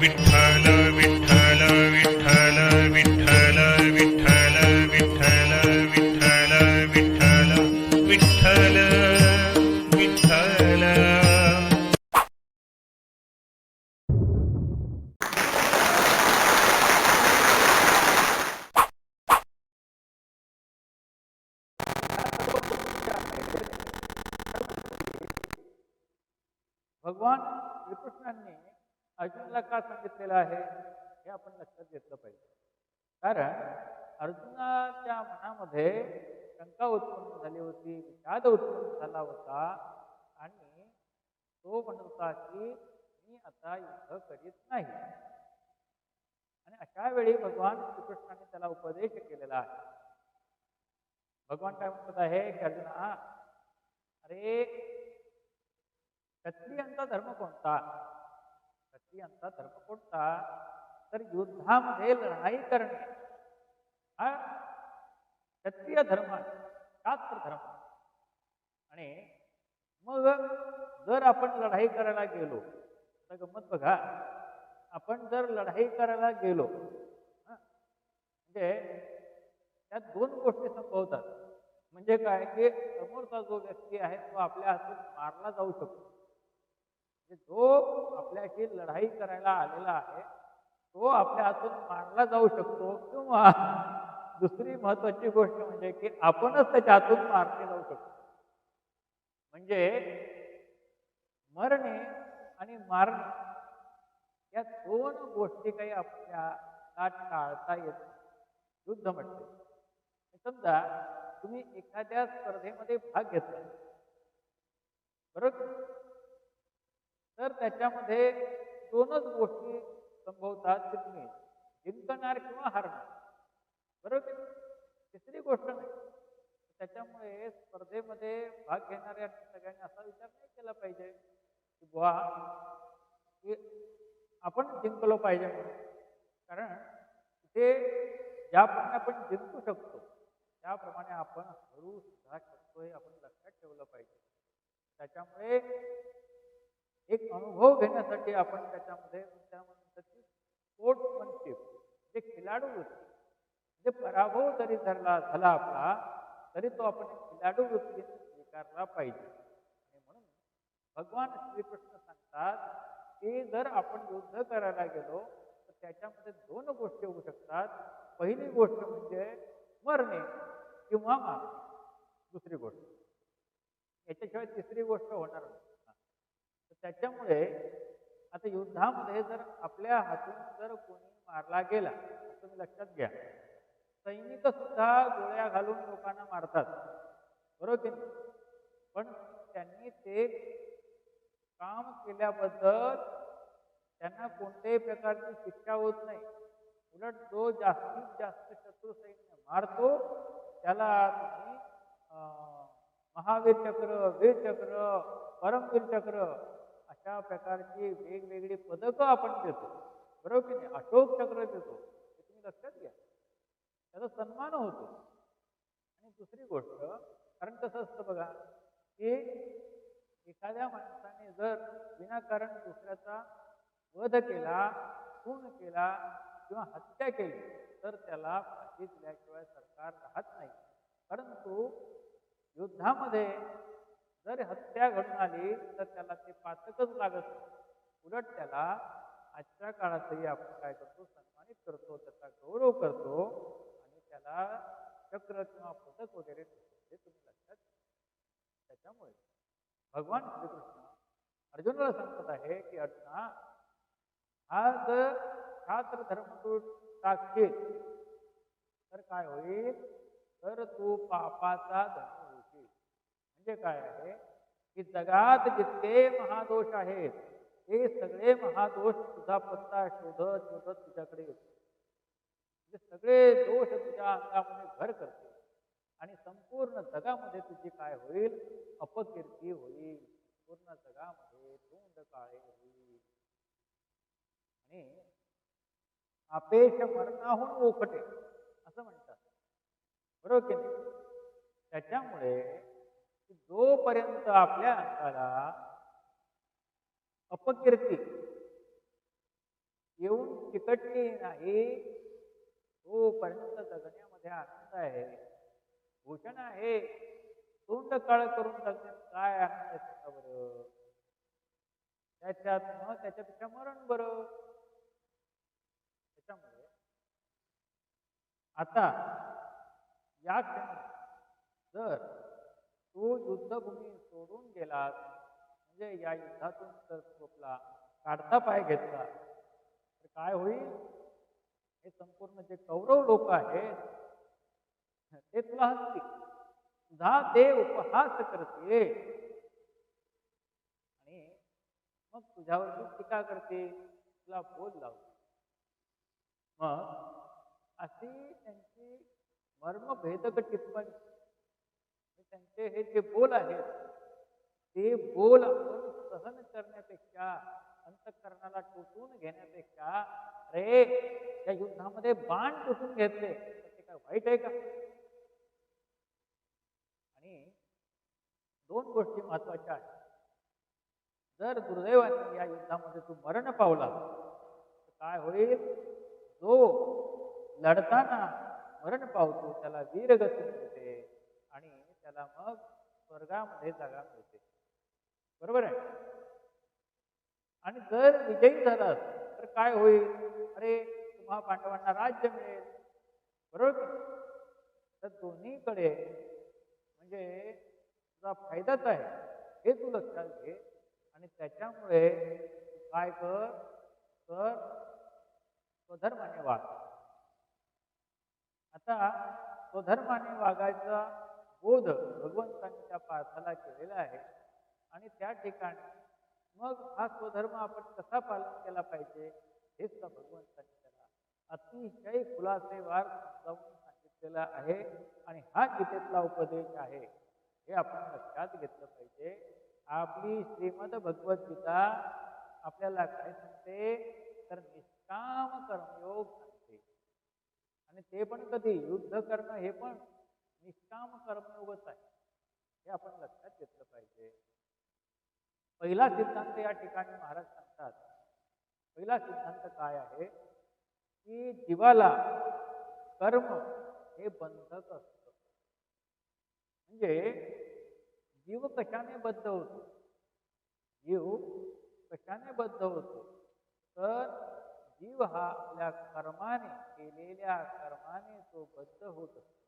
विठ्ठल विठ्ठल विठ्ठल विठ्ठल विठ्ठल विठ्ठल विठ्ठल विठ्ठल विठ्ठल विठ्ठल. भगवान श्रीकृष्णांनी अर्जुनला का सांगितलेलं आहे हे आपण लक्षात घेतलं पाहिजे. कारण अर्जुनाच्या मनामध्ये शंका उत्पन्न झाली होती विषाद उत्पन्न झाला होता आणि तो म्हणत होता की मी आता युद्ध करीत नाही. आणि अशा वेळी भगवान श्रीकृष्णाने त्याला उपदेश केलेला आहे. भगवान काय म्हणत आहे की अर्जुना अरे क्षत्रियांचा धर्म कोणता? क्षत्रियांचा धर्म कोणता? तर युद्धामध्ये लढाई करणे. हा? क्षत्रिय धर्म आहे, शास्त्र धर्म आणि मग जर आपण लढाई करायला गेलो तर गंमत बघा आपण जर लढाई करायला गेलो हा, म्हणजे त्यात दोन गोष्टी संभवतात. म्हणजे काय? की समोरचा जो व्यक्ती आहे तो आपल्या हातून मारला जाऊ शकतो. म्हणजे जो आपल्याशी लढाई करायला आलेला आहे तो आपल्या हातून मारला जाऊ शकतो किंवा दुसरी महत्वाची गोष्ट म्हणजे की आपणच त्याच्या हातून मारले जाऊ शकतो. म्हणजे मरणे आणि मारणे या दोन गोष्टी काही आपल्याला टाळता येत युद्ध म्हटले. समजा तुम्ही एखाद्या स्पर्धेमध्ये भाग घेतला. बरोबर? तर त्याच्यामध्ये दोनच गोष्टी संभवतात तुम्ही जिंकणार किंवा हारणार बरोबर तिसरी गोष्ट नाही. त्याच्यामुळे स्पर्धेमध्ये भाग घेणाऱ्या सगळ्यांनी असा विचार नाही केला पाहिजे की बुवा की आपण जिंकलो पाहिजे कारण तिथे ज्याप्रमाणे आपण जिंकू शकतो त्याप्रमाणे आपण हरू सुद्धा शकतो हे आपण लक्षात ठेवलं पाहिजे. त्याच्यामुळे एक अनुभव घेण्यासाठी आपण त्याच्यामध्ये त्यामध्ये स्पोर्ट्समनशिप म्हणजे जे खिलाडू वृत्ती म्हणजे पराभव जरी धरला झाला आपला तरी तो आपण एक खिलाडू वृत्तीने स्वीकारला पाहिजे. आणि म्हणून भगवान श्रीकृष्ण सांगतात की जर आपण युद्ध करायला गेलो तर त्याच्यामध्ये दोन गोष्टी होऊ शकतात. पहिली गोष्ट म्हणजे मरणे किंवा मारणे दुसरी गोष्ट. याच्याशिवाय तिसरी गोष्ट होणार नाही. त्याच्यामुळे आता युद्धामध्ये जर आपल्या हातून जर कोणी मारला गेला तुम्ही लक्षात घ्या. सैनिक सुद्धा गोळ्या घालून लोकांना मारतात. बरोबर की नाही? पण त्यांनी ते काम केल्याबद्दल त्यांना कोणत्याही प्रकारची शिक्षा होत नाही. उलट जो जास्तीत जास्त शत्रू सैन्य मारतो त्याला तुम्ही महावीर चक्र वीर चक्र परमवीर चक्र अशा प्रकारची वेगवेगळी पदकं आपण देतो. बरोबर की नाही? अशोक चक्र देतो. हे तुम्ही लक्षात घ्या. त्याचा सन्मान होतो. आणि दुसरी गोष्ट कारण कसं असतं बघा की एखाद्या माणसाने जर विनाकारण दुसऱ्याचा वध केला खून केला किंवा हत्या केली तर त्याला फाशी दिल्याशिवाय सरकार राहत नाही. परंतु युद्धामध्ये जर हत्या घडून आली तर त्याला ते पाचकच लागत उलट त्याला आजच्या काळातही आपण काय करतो सन्मानित करतो त्याचा गौरव करतो आणि त्याला चक्र किंवा पदक वगैरे हे तुम्ही लक्षात त्याच्यामुळे भगवान श्रीकृष्ण अर्जुनाला सांगत आहे की अर्जुना हा जर छात्र धर्म तू टाकशील तर काय होईल? तर तू पापाचा धर्म म्हणजे काय आहे की जगात जितके महादोष आहेत ते सगळे महादोष तुझा पत्ता शोधत शोधत तुझ्याकडे येतो. म्हणजे सगळे दोष तुझ्या अंगामध्ये घर करते. आणि संपूर्ण जगामध्ये तुझी काय होईल? अपकीर्ती होईल. पूर्ण जगामध्ये तोंड काळे होईल. आणि अपेश मरणाहून ओखटे असं म्हणतात. बरोबर की नाही? त्याच्यामुळे जोपर्यंत आपल्या अंगाला अपकीर्ती येऊन चिकटली नाही तोपर्यंत जगण्यामध्ये आनंद आहे. भूषण आहे. तोंड काळ करून जगण्यात काय आनंद आहे सांगा बरं त्याच्यात मग त्याच्यापेक्षा मरण बरं. त्याच्यामुळे आता या क्षणी जर तू युद्धभूमी सोडून गेलास म्हणजे या युद्धातून तर झोपला काढता पाय घेतला. तर काय होईल? हे संपूर्ण जे कौरव लोक आहेत ते तुला हसतील. तुझा ते उपहास करते आणि मग तुझ्यावर तू टीका करते? तुला बोल लावते मग अशी त्यांची मर्मभेदक टिप्पणी त्यांचे हे जे बोल आहेत ते बोल आपण सहन करण्यापेक्षा अंतकरणाला टोचून घेण्यापेक्षा अरे त्या युद्धामध्ये बाण टोचून घेतले ते काय वाईट आहे का? आणि दोन गोष्टी महत्त्वाच्या आहेत. जर दुर्दैवाने या युद्धामध्ये तू मरण पावला तर काय होईल? जो लढताना मरण पावतो त्याला वीरगती मिळते. त्याला मग स्वर्गामध्ये जागा मिळते. बरोबर आहे? आणि जर विजयी झाला तर काय होईल? अरे तुम्हा पांडवांना राज्य मिळेल. बरोबर तर दोन्हीकडे म्हणजे तुझा फायदाच आहे. हे तू लक्षात घे. आणि त्याच्यामुळे काय कर? तर स्वधर्माने वाग आता स्वधर्माने वागायचा बोध भगवंतांनी त्या पार्थाला केलेला आहे. आणि त्या ठिकाणी मग हा स्वधर्म आपण कसा पालन केला पाहिजे हेच त्या भगवंतांनी त्याला अतिशय खुलासेवार समजावून सांगितलेला आहे. आणि हा गीतेतला उपदेश आहे हे आपण लक्षात घेतलं पाहिजे. आपली श्रीमद भगवद्गीता आपल्याला काय सांगते? तर निष्काम कर्मयोग सांगते. आणि ते पण कधी युद्ध करणं हे पण निष्काम कर्मयोगच आहे. हे आपण लक्षात घेतलं पाहिजे. पहिला सिद्धांत या ठिकाणी महाराज सांगतात. पहिला सिद्धांत काय आहे? की जीवाला कर्म हे बंधक असतं. म्हणजे जीव कशाने बद्ध होतो? जीव कशाने बद्ध होतो? तर जीव हा आपल्या कर्माने केलेल्या कर्माने तो बद्ध होत असतो.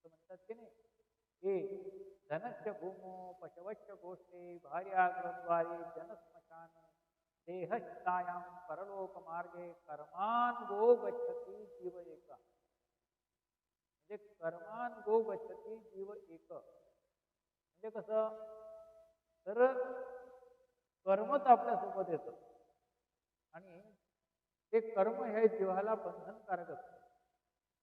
असं म्हणतात की नाही? हे धनस्य भूमो पशवश्च गोष्टे भार्याग्रद्वारे जनस्मशान देहस्तायाम परलोक मार्गे कर्मान गो गच्छती जीव एक। म्हणजे कर्मान गो गच्छती जीव एक. म्हणजे कसं? तर कर्मच आपल्यासोबत येतं. आणि ते कर्म हे जीवाला बंधनकारक असतं.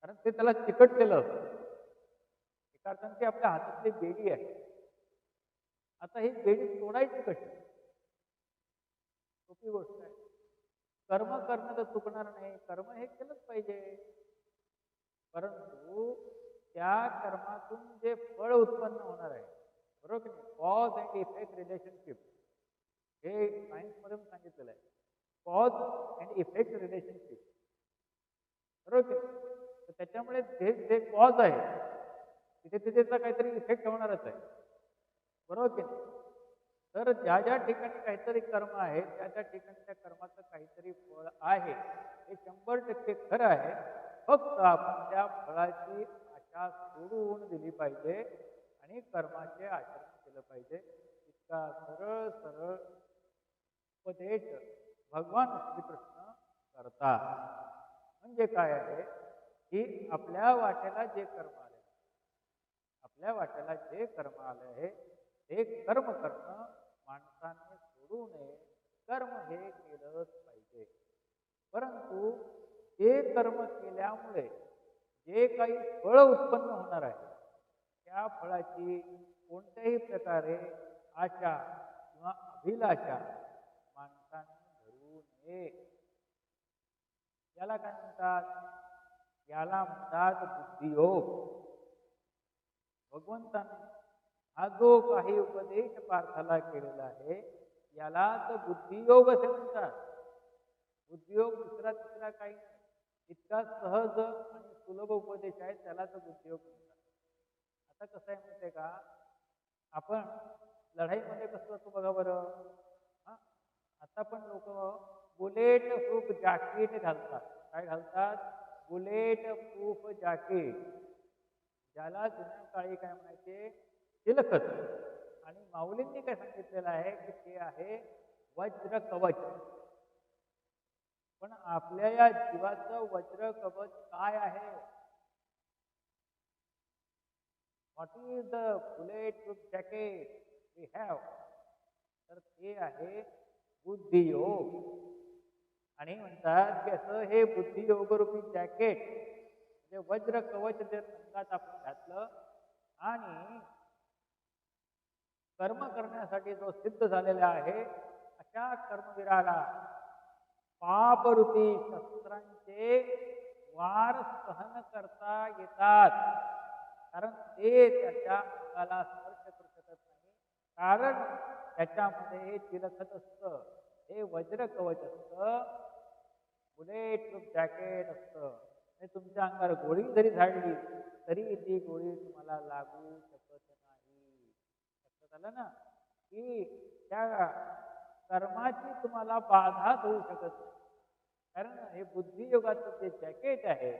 कारण ते त्याला चिकटलेलं असतं. कारण ते आपल्या हातातली बेडी आहे. आता ही बेडी तोडायची कशी? सोपी गोष्ट आहे. कर्म करणं तर चुकणार नाही. कर्म हे केलंच पाहिजे. परंतु त्या कर्मातून जे फळ उत्पन्न होणार आहे बरोबर की नाही? कॉज अँड इफेक्ट रिलेशनशिप हे सायन्समध्ये सांगितलेलं आहे. कॉज अँड इफेक्ट रिलेशनशिप बरोबर की त्याच्यामुळे जे जे कॉज आहे तिथे तिथे त्याचा काहीतरी इफेक्ट होणारच आहे. बरोबर की नाही? तर ज्या ज्या ठिकाणी काहीतरी कर्म आहे त्या त्या ठिकाणी त्या कर्माचं काहीतरी फळ आहे हे शंभर टक्के खरं आहे. फक्त आपण त्या फळाची आशा सोडून दिली पाहिजे आणि कर्माचे आचरण केलं पाहिजे. इतका सरळ सरळ उपदेश भगवान श्रीकृष्ण करतात. म्हणजे काय आहे? की आपल्या वाट्याला जे कर्म आपल्या वाट्याला जे कर्म आले आहे ते कर्म करणं माणसाने सोडू नये. कर्म हे केलंच पाहिजे. परंतु ते कर्म केल्यामुळे जे काही फळ उत्पन्न होणार आहे त्या फळाची कोणत्याही प्रकारे आशा किंवा अभिलाषा माणसाने धरू नये. याला काय म्हणतात? याला म्हणतात बुद्धियोग. भगवंताने हा जो काही उपदेश पार्थाला केलेला आहे यालाच बुद्धियोग असे म्हणतात. बुद्धियोग दुसरा तिसरा काही नाही. इतका सहज आणि सुलभ उपदेश आहे त्यालाच बुद्धियोग म्हणतात. आता कसं आहे माहिती का? आपण लढाईमध्ये कसं असतो बघा बरं. हां? आता पण लोक बुलेट प्रूफ जॅकेट घालतात. काय घालतात? Bullet proof jacket. ज्याला जुन्या काळी काय म्हणायचे? तिलकत आणि माऊलींनी काय सांगितलेलं आहे की ते आहे वज्र कवच. पण आपल्या या जीवाचं वज्र कवच काय आहे? What is the bullet to jacket we have तर ते आहे बुद्धियोग. आणि म्हणतात की असं हे बुद्धियोगरूपी जॅकेट म्हणजे वज्र कवच जे अंगात आपण घातलं आणि कर्म करण्यासाठी जो सिद्ध झालेला आहे अशा कर्मवीराला पापरूपी शस्त्रांचे वार सहन करता येतात. कारण ते त्याच्या अंगाला स्पर्श करू शकत नाही. कारण त्याच्यामध्ये हे तिलखत असतं हे वज्र कवच असतं बुलेट जॅकेट असतं. आणि तुमच्या अंगावर गोळी जरी झाडली तरी ती गोळी तुम्हाला लागू शकत नाही. लक्षात आलं ना? की त्या कर्माची तुम्हाला बाधाच होऊ शकत नाही. कारण हे बुद्धियोगाचं जे जॅकेट आहे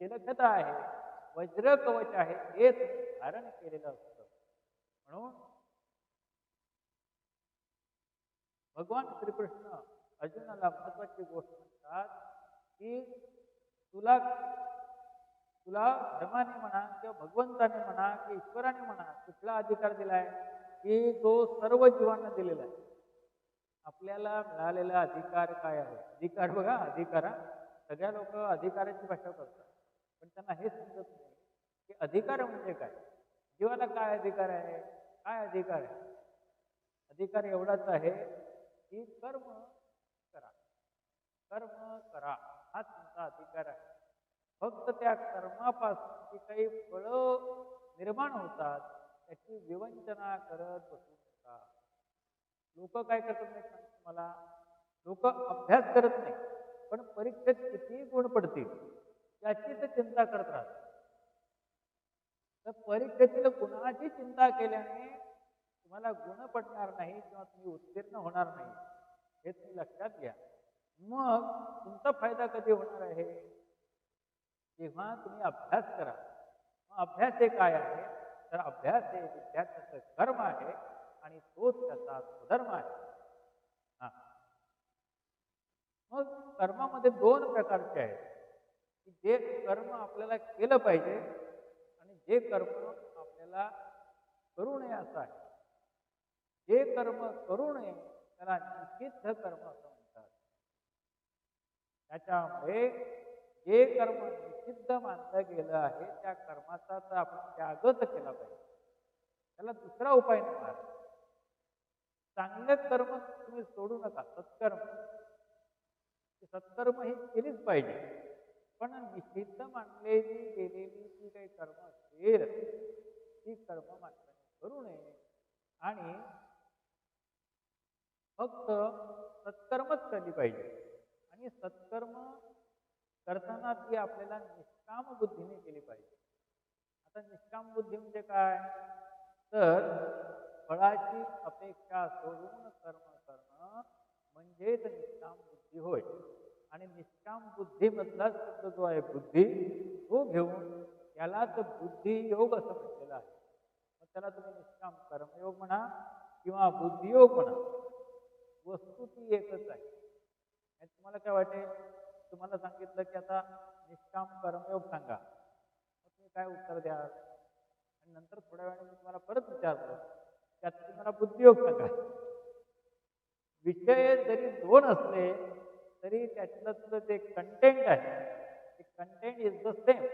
तिलखत आहे. वज्र कवच आहे हे धारण केलेलं असतं. म्हणून भगवान श्रीकृष्ण अर्जुनाला महत्वाची गोष्ट म्हणतात की तुला तुला धर्माने म्हणा किंवा भगवंताने म्हणा की ईश्वराने म्हणा कुठला अधिकार दिलाय की तो सर्व जीवांना दिलेला आहे. आपल्याला मिळालेला अधिकार काय आहे? अधिकार बघा अधिकार सगळ्या लोक अधिकाराची भाषा करतात. पण त्यांना हे समजत नाही की अधिकार म्हणजे काय? जीवाला काय अधिकार आहे? काय अधिकार आहे? अधिकार एवढाच आहे की कर्म करा. कर्म करा. हा तुमचा अधिकार आहे. फक्त त्या कर्मापासून जी काही फळं निर्माण होतात त्याची विवंचना करत बसू नका. लोक काय करतात नाही सांगतो तुम्हाला? लोक अभ्यास करत नाही पण परीक्षेत किती गुण पडतील याची तर चिंता करत राहतात. तर परीक्षेतील गुणाची चिंता केल्याने तुम्हाला गुण पडणार नाही किंवा तुम्ही उत्तीर्ण होणार नाही हे तुम्ही लक्षात घ्या. मग तुमचा फायदा कधी होणार आहे? जेव्हा तुम्ही अभ्यास करा. मग अभ्यास हे काय आहे? तर अभ्यास हे विद्यार्थ्याचं कर्म आहे आणि तोच त्याचा स्वधर्म आहे. हा. मग कर्मामध्ये दोन प्रकारचे आहेत. की जे कर्म आपल्याला केलं पाहिजे आणि जे कर्म आपल्याला करू नये असं आहे. जे कर्म करू नये त्याला निषिद्ध कर्म असं त्याच्यामुळे जे कर्म निषिद्ध मानलं गेलं आहे त्या कर्माचा तर आपण त्यागच केला पाहिजे. त्याला दुसरा उपाय नाही मारा चांगले कर्म तुम्ही सोडू नका सत्कर्म. सत्कर्म ही केलीच पाहिजे. पण निषिद्ध मानलेली गेलेली जी काही कर्म असेल ती कर्म मात्र करू नये. आणि फक्त सत्कर्मच केली पाहिजे. आणि सत्कर्म करताना ती आपल्याला निष्काम बुद्धीने केली पाहिजे. आता निष्काम बुद्धी म्हणजे काय? तर फळाची अपेक्षा सोडून कर्म करणं म्हणजेच निष्काम बुद्धी होय. आणि निष्काम बुद्धीमधला शब्द जो आहे बुद्धी तो घेऊन त्यालाच बुद्धियोग असं म्हटलेलं आहे. मग त्याला तुम्ही निष्काम कर्मयोग म्हणा किंवा बुद्धियोग म्हणा वस्तू ती एकच आहे. आणि तुम्हाला काय वाटेल तुम्हाला सांगितलं की आता निष्काम कर्मयोग सांगा. तुम्ही काय उत्तर द्या आणि नंतर थोड्या वेळाने मी तुम्हाला परत विचारतो. त्यात तुम्हाला बुद्धियोग सांगा. विषय जरी दोन असले तरी त्यातलं जे कंटेंट आहे ते कंटेंट इज द सेम